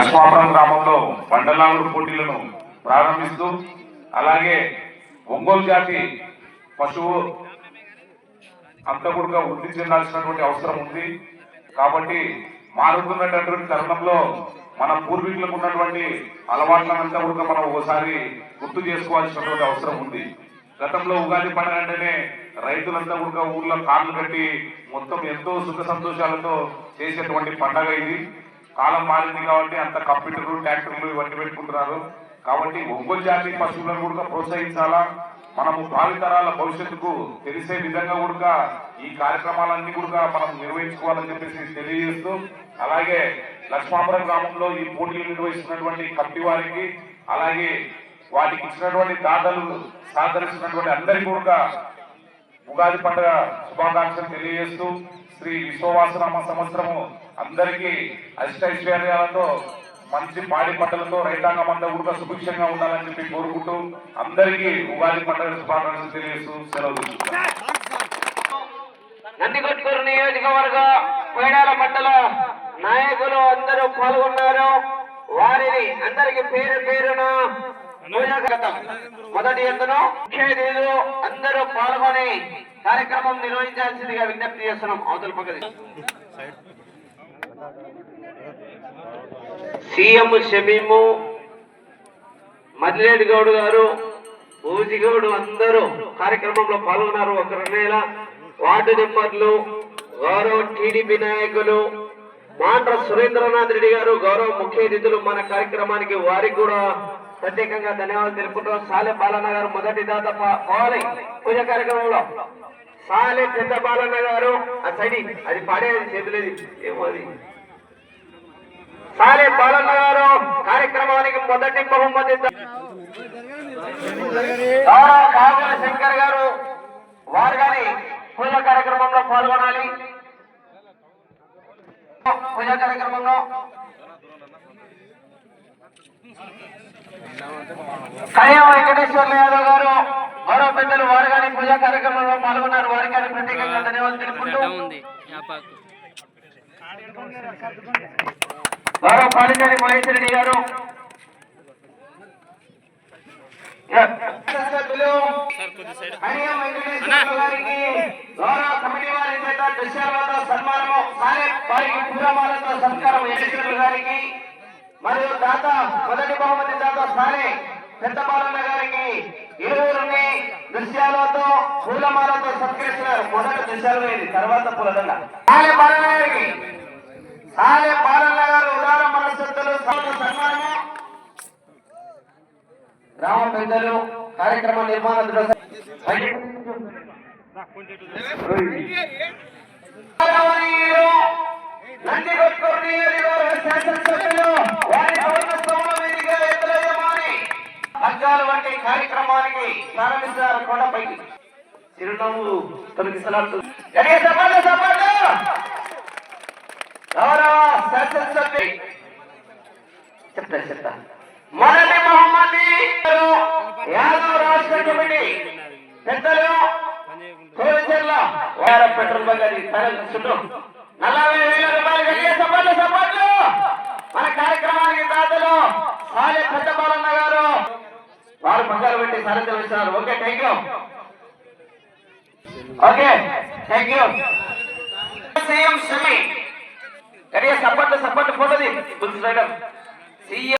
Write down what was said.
లక్ష్మాపురం గ్రామంలో బండలాగుడు పోటీలను ప్రారంభిస్తూ అలాగే ఒంగోలు జాతి పశువు అంత వృద్ధి చెందాల్సినటువంటి అవసరం ఉంది. కాబట్టి మారుతున్నటువంటి తరుణంలో మన పూర్వీకులకు ఉన్నటువంటి అలవాట్లనంతా కూడా మనం ఒకసారి గుర్తు చేసుకోవాల్సినటువంటి అవసరం ఉంది. గతంలో ఉగాది పండుగ అంటేనే రైతులంతా కూడా ఊర్లో కాళ్ళు కట్టి మొత్తం ఎంతో సుఖ సంతోషాలతో చేసేటువంటి పండగ ఇది. కాలం మారింది కాబట్టి అంత కంప్యూటర్లు ట్రాక్టర్లు ఇవన్నీ పెట్టుకుంటున్నారు. కాబట్టి ఒంగోలు జాతి పశువులను కూడా ప్రోత్సహించాలా? మనము భావితరాల భవిష్యత్తుకు తెలిసే విధంగా కూడా ఈ కార్యక్రమాలన్నీ కూడా మనం నిర్వహించుకోవాలని చెప్పేసి తెలియజేస్తూ అలాగే లక్ష్మాపురం గ్రామంలో ఈ పోటీలు నిర్వహిస్తున్నటువంటి కమిటీ వారికి అలాగే వాటికి ఇచ్చినటువంటి దాతలు సహకరిస్తున్నటువంటి అందరికీ కూడా ఉగాది పండుగ శుభాకాంక్షలు తెలియజేస్తూ శ్రీ విశ్వవాసనామ సంవత్సరము అందరికీ అష్టైశ్వర్యాలతో మంచి పాడి పంటలతో రైతాంగం అంతా కూడా సుభిక్షంగా ఉండాలని చెప్పి కోరుకుంటూ అందరికీ ఉగాది పండుగ శుభాకాంక్షలు తెలియజేస్తూ సెలవు నందికొట్కూరు నియోజకవర్గ పేడాల మండల నాయకులు అందరూ పాల్గొన్నారు. వారిని అందరికి పేరు పేరున మొదటి ఎందును ముఖ్య అందరూ పాల్గొని కార్యక్రమం నిర్వహించాల్సిందిగా విజ్ఞప్తి చేస్తున్నాం. అవతల పక్కది సీఎం షమీము మదిలేడి గౌడ్ గారు పూజిగౌడ్ అందరూ కార్యక్రమంలో పాల్గొన్నారు ఒక నెల వార్డు మెంబర్లు గౌరవ టీడీపీ నాయకులు మాండ్ర సురేంద్రనాథ్ రెడ్డి గారు గౌరవ ముఖ్య అతిథులు మన కార్యక్రమానికి వారికి కూడా ప్రత్యేకంగా ధన్యవాదాలు తెలుపుకుంటాం సాలె బాలన్న గారు మొదటి దాత పా- పూజ కార్యక్రమంలో. సాలె పెద్ద బాలన్న గారు ఆ సైడ్ అది పాడేది చేతులేది. ఏమో అది సాలే బాలన్న గారు కార్యక్రమానికి మొదటి బహుమతి ద- కాగుల శంకర్ గారు వారు గాని పూజ కార్యక్రమంలో పాల్గొనాలి. పూజ కార్యక్రమంలో. కళ్యాణ వెంకటేశ్వర్లు యాదవ్ గారు గౌరవ పెద్దలు వారు గాని పూజా కార్యక్రమంలో పాల్గొన్నారు. వారికి గాని ప్రత్యేకంగా ధన్యవాదాలు తెలుపుకుంటూ పాలిచారి మహేష్ రెడ్డి గారు వారి మరియు దాత మొదటి బహుమతి దాత సారే పెద్ద బాలన్న గారికి ఇరువురిని దృశ్యాలతో పూలమాలతో సత్కరిస్తున్నారు. మొదటి దృశ్యాలు వేది తర్వాత పూలదండ. బాలన్న గారికి సాలే బాలన్న గారు ఉదార మనస్తత్తులు సన్మానము. గ్రామ పెద్దలు కార్యక్రమ నిర్మాణ దృఢ- పగ్గాలు వంటి కార్యక్రమానికి ప్రారంభించారు కొండపైకి చిరునవ్వు తొలగిసలాడుతుంది గట్టిగా చెప్పండి గౌరవ శాసనసభ్యులు! చెప్తా చెప్తా. మొదటి మహమ్మది యాదవ్ రాష్ట్ర కమిటీ పెద్దలు కోరిచెర్ల వార పెట్రోల్ బంక్ అది చుట్టూ నలభై వేల రూపాయలు కలిగే సభలు సభలు మన కార్యక్రమానికి దాతలు సాలే పెద్ద బాలన్న గారు వారు బంగారు పెట్టి ఇస్తున్నారు okay thank you okay thank you CM Shami support support ఫోటోది గుర్తు సీఎం